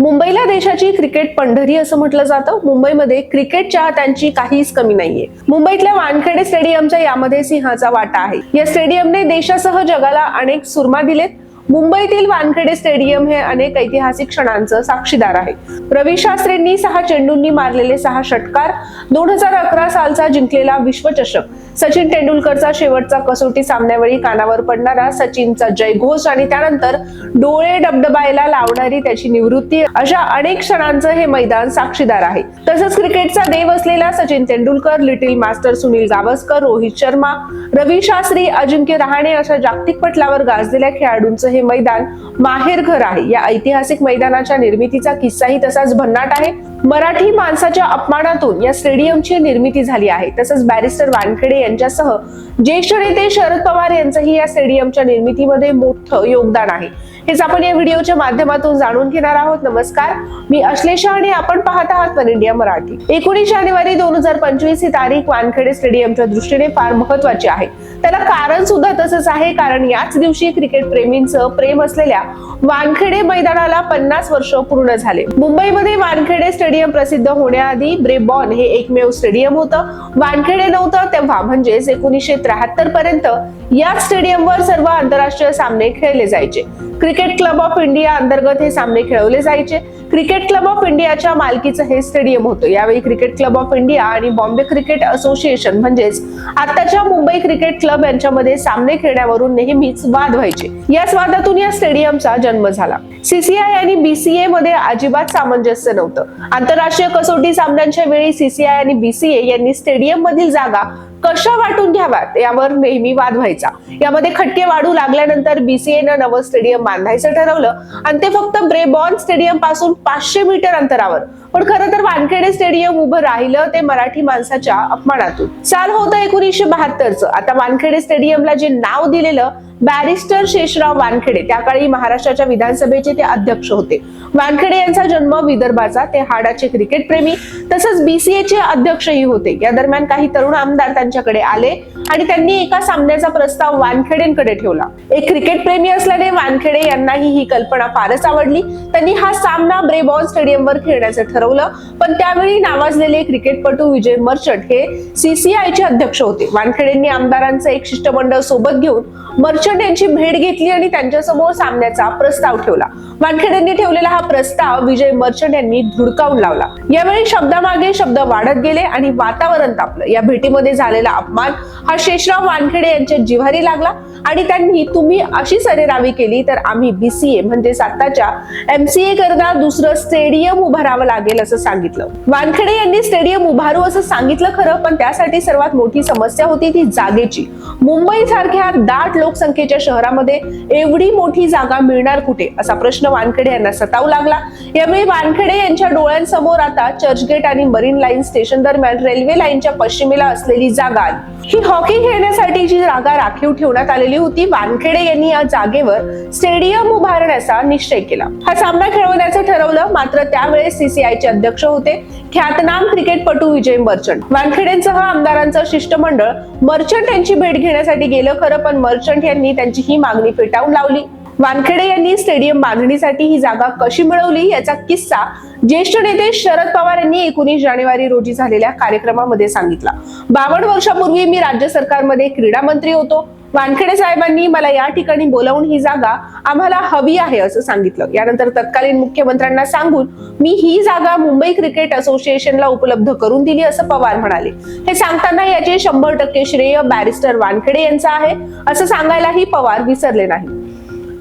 मुंबईला देशाची क्रिकेट पंढरी असं म्हटलं जातं. मुंबईमध्ये क्रिकेट चाहत्यांची काहीच कमी नाहीये. मुंबईतल्या वानखेडे स्टेडियमच्या यामध्ये सिंहाचा वाटा आहे. या स्टेडियमने देशासह जगाला अनेक सुरमा दिलेत. मुंबईतील वानखेडे स्टेडियम हे अनेक ऐतिहासिक क्षणांचं साक्षीदार आहे. रवी शास्त्रींनी सहा चेंडूंनी मारलेले सहा षटकार दोन हजार अकरा सालचा जिंकलेला विश्वचषक सचिन तेंडुलकरचा शेवटचा कसोटी सामन्यावेळी कानावर पडणारा सचिनचा जयघोष आणि त्यानंतर डोळे डबडबायला लावणारी त्याची निवृत्ती अशा अनेक क्षणांचं हे मैदान साक्षीदार आहे. तसंच क्रिकेटचा देव असलेला सचिन तेंडुलकर लिटिल मास्टर सुनील गावस्कर रोहित शर्मा रवी शास्त्री अजिंक्य रहाणे अशा जागतिक पटलावर गाजलेल्या खेळाडूंचं हे मैदान माहेर घर आहे. या ऐतिहासिक मैदानाच्या निर्मितीचा किस्साही तसाच भन्नाट आहे. मराठी माणसाच्या अपमानातून या स्टेडियमची निर्मिती झाली आहे. तसंच बॅरिस्टर वानखेडे यांच्यासह ज्येष्ठ नेते शरद पवार यांचंही या स्टेडियमच्या निर्मितीमध्ये मोठं योगदान आहे. हेच आपण या व्हिडिओच्या माध्यमातून जाणून घेणार आहोत. नमस्कार. मी अश्लेषा आणि आपण पाहत आहात वन इंडिया मराठी. एकोणीस जानेवारी दोन हजार पंचवीस ही तारीख वानखेडे स्टेडियमच्या दृष्टीने फार महत्वाची आहे. त्याला कारण सुद्धा तसंच आहे कारण याच दिवशी क्रिकेट प्रेमींचं प्रेम असलेल्या वानखेडे मैदानाला पन्नास वर्ष पूर्ण झाले. मुंबईमध्ये वानखेडे स्टेडियम प्रसिद्ध होण्याआधी ब्रेबॉन हे एकमेव स्टेडियम होतं. वानखेडे नव्हतं तेव्हा म्हणजेच एकोणीसशे त्र्याहत्तर पर्यंत या स्टेडियमवर सर्व आंतरराष्ट्रीय सामने खेळले जायचे. क्रिकेट क्लब ऑफ इंडिया अंतर्गत हे सामने खेळवले जायचे. क्रिकेट क्लब ऑफ इंडियाच्या मालकीचं हे स्टेडियम होतं. यावेळी क्रिकेट क्लब ऑफ इंडिया आणि बॉम्बे क्रिकेट असोसिएशन म्हणजेच आताच्या मुंबई क्रिकेट क्लब यांच्यामध्ये सामने खेळण्यावरून नेहमीच वाद व्हायचे. याच भारतातून या स्टेडियमचा जन्म झाला. सीसीआय आणि बीसीए मध्ये अजिबात सामंजस्य नव्हतं. आंतरराष्ट्रीय कसोटी सामन्यांच्या वेळी सीसीआय आणि बीसीए यांनी स्टेडियम मधील जागा कशा वाटून घ्याव्यात? यावर नेहमी वाद व्हायचा. यामध्ये खटके वाढू लागल्यानंतर बीसीएनं नवं स्टेडियम बांधायचं ठरवलं आणि ते फक्त ब्रेबॉर्न स्टेडियमपासून पाचशे मीटर अंतरावर. पण खरं तर वानखेडे स्टेडियम उभं राहिलं ते मराठी माणसाच्या अपमानातून. साल होतं एकोणीसशे बहात्तरचं. आता वानखेडे स्टेडियमला जे नाव दिलेलं बॅरिस्टर शेषराव वानखेडे त्या काळी महाराष्ट्राच्या विधानसभेचे ते अध्यक्ष होते. वानखेडे यांचा जन्म विदर्भाचा ते हाडाचे क्रिकेट प्रेमी तसंच बीसीए चे अध्यक्षही होते. या दरम्यान काही तरुण आमदार त्यांच्याकडे आले आणि त्यांनी एका सामन्याचा प्रस्ताव वानखेडेंकडे ठेवला. एक क्रिकेट प्रेमी असल्याने वानखेडे यांनाही ही कल्पना फारच आवडली. त्यांनी हा सामना ब्रेबॉल स्टेडियमवर खेळण्याचं ठरवलं. पण त्यावेळी नावाजलेले क्रिकेटपटू विजय मर्चंट हे सीसीआयचे अध्यक्ष होते. वानखेडेंनी आमदारांचं एक शिष्टमंडळ सोबत घेऊन मर्चंट यांची भेट घेतली आणि त्यांच्यासमोर सामन्याचा प्रस्ताव ठेवला. वानखेडेंनी ठेवलेला हा प्रस्ताव विजय मर्चंट यांनी धुडकावून लावला. यावेळी शब्दामागे शब्द वाढत गेले आणि वातावरण तापलं. या भेटीमध्ये झालेला अपमान. हा शेषराव वानखेडे यांच्या जिव्हारी लागला. आणि त्यांनी तुम्ही अशी सरेरावी केली तर आम्ही बीसीए म्हणजे आताच्या एमसीए करता दुसरं स्टेडियम उभारावं लागेल असं सांगितलं. वानखेडे यांनी स्टेडियम उभारू असं सांगितलं खरं पण त्यासाठी सर्वात मोठी समस्या होती ती जागेची. मुंबई सारख्या दाट लोकसंख्येच्या शहरामध्ये एवढी मोठी जागा मिळणार कुठे? असा प्रश्न वानखेडे यांना सतावू लागला. यावेळी वानखेडे यांच्या डोळ्यांसमोर आता चर्चगेट आणि मरीन लाईन स्टेशन दरम्यान रेल्वे लाईनच्या पश्चिमेला असलेली जागा आली ही हॉकी खेळण्यासाठी जी जागा राखीव ठेवण्यात आलेली होती वानखेडे यांनी या जागेवर स्टेडियम उभारण्याचा निश्चय केला. हा सामना खेळवण्याचं ठरवलं मात्र त्यावेळेस सीसीआयचे अध्यक्ष होते ख्यातनाम क्रिकेटपटू विजय मर्चंट. वानखेडेंसह आमदारांचं शिष्टमंडळ मर्चंट यांची भेट घेण्यासाठी गेलं खरं पण मर्चंट यांनी त्यांची ही मागणी फेटाळून लावली. वानखेडे यांनी स्टेडियम बांधणीसाठी ही जागा कशी मिळवली याचा किस्सा ज्येष्ठ नेते शरद पवार यांनी एकोणीस जानेवारी रोजी झालेल्या कार्यक्रमामध्ये सांगितला. बावन्न वर्षापूर्वी मी राज्य सरकारमध्ये क्रीडा मंत्री होतो. वानखेडे साहेबांनी मला या ठिकाणी बोलावून ही जागा आम्हाला हवी आहे असं सांगितलं. यानंतर तत्कालीन मुख्यमंत्र्यांना सांगून मी ही जागा मुंबई क्रिकेट असोसिएशनला उपलब्ध करून दिली असं पवार म्हणाले. हे सांगताना याचे शंभर टक्के श्रेय बॅरिस्टर वानखेडे यांचं आहे. असं सांगायलाही पवार विसरले नाही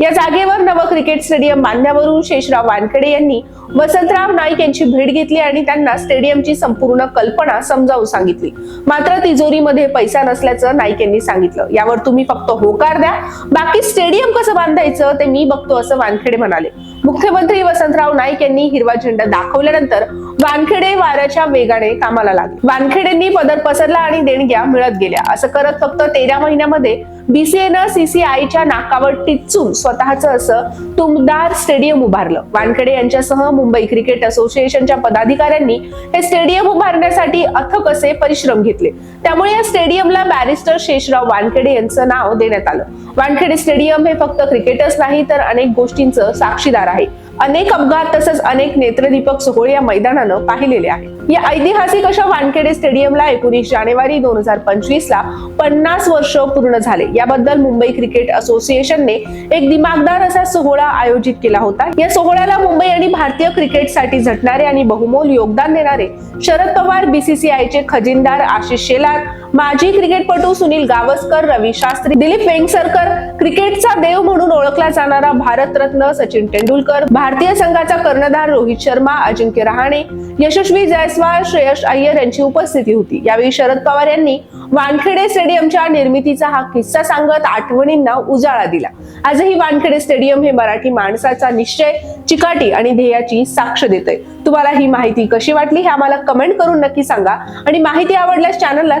या जागेवर नवं क्रिकेट स्टेडियम बांधण्यावरून शेषराव वानखेडे यांनी वसंतराव नाईक यांची भेट घेतली आणि त्यांना स्टेडियमची संपूर्ण कल्पना समजावून सांगितली. मात्र तिजोरीमध्ये पैसा नसल्याचं नाईक यांनी सांगितलं. यावर तुम्ही फक्त होकार द्या. बाकी स्टेडियम कसं बांधायचं ते मी बघतो असं वानखेडे म्हणाले. मुख्यमंत्री वसंतराव नाईक यांनी हिरवा झेंडा दाखवल्यानंतर वानखेडे वाऱ्याच्या वेगाने कामाला लागले. वानखेडेंनी पदर पसरला आणि देणग्या मिळत गेल्या. असं करत फक्त तेरा महिन्यामध्ये बीसीएनं सीसीआयच्या नाकावर टिचून स्वतःच असं तुमदार स्टेडियम उभारलं. वानखेडे यांच्यासह मुंबई क्रिकेट असोसिएशनच्या पदाधिकाऱ्यांनी हे स्टेडियम उभारण्यासाठी अथक असे परिश्रम घेतले. त्यामुळे या स्टेडियमला बॅरिस्टर शेषराव वानखेडे यांचं नाव देण्यात आलं. वानखेडे स्टेडियम हे फक्त क्रिकेटच नाही तर अनेक गोष्टींचं साक्षीदार आहे. अनेक अपघात तसंच अनेक नेत्रदीपक सोहळे या मैदानानं पाहिलेले आहे या ऐतिहासिक अशा वानखेडे स्टेडियमला एकोणीस जानेवारी दोन हजार पंचवीस ला पन्नास वर्ष पूर्ण झाले. याबद्दल मुंबई क्रिकेट असोसिएशनने एक दिमागदार असा सोहळा आयोजित केला होता. या सोहळ्याला मुंबई आणि भारतीय क्रिकेटसाठी झटणारे आणि बहुमोल योगदान देणारे शरद पवार बीसीसीआयचे खजिनदार आशिष शेलार माजी क्रिकेटपटू सुनील गावस्कर रवी शास्त्री दिलीप वेंगसरकर क्रिकेटचा देव म्हणून ओळखला जाणारा भारतरत्न सचिन तेंडुलकर भारतीय संघाचा कर्णधार रोहित शर्मा अजिंक्य रहाणे यशस्वी जयस्वाल श्रेयस अय्यर यांची उपस्थिती होती. यावेळी शरद पवार यांनी वानखेडे स्टेडियमच्या निर्मितीचा हा किस्सा सांगत आठवणींना उजाळा दिला. आजही वानखेडे स्टेडियम हे मराठी माणसाचा निश्चय चिकाटी आणि ध्येयाची साक्ष देते तुम्हाला ही माहिती कशी वाटली हे आम्हाला कमेंट करून नक्की सांगा. आणि माहिती आवडल्यास चॅनलला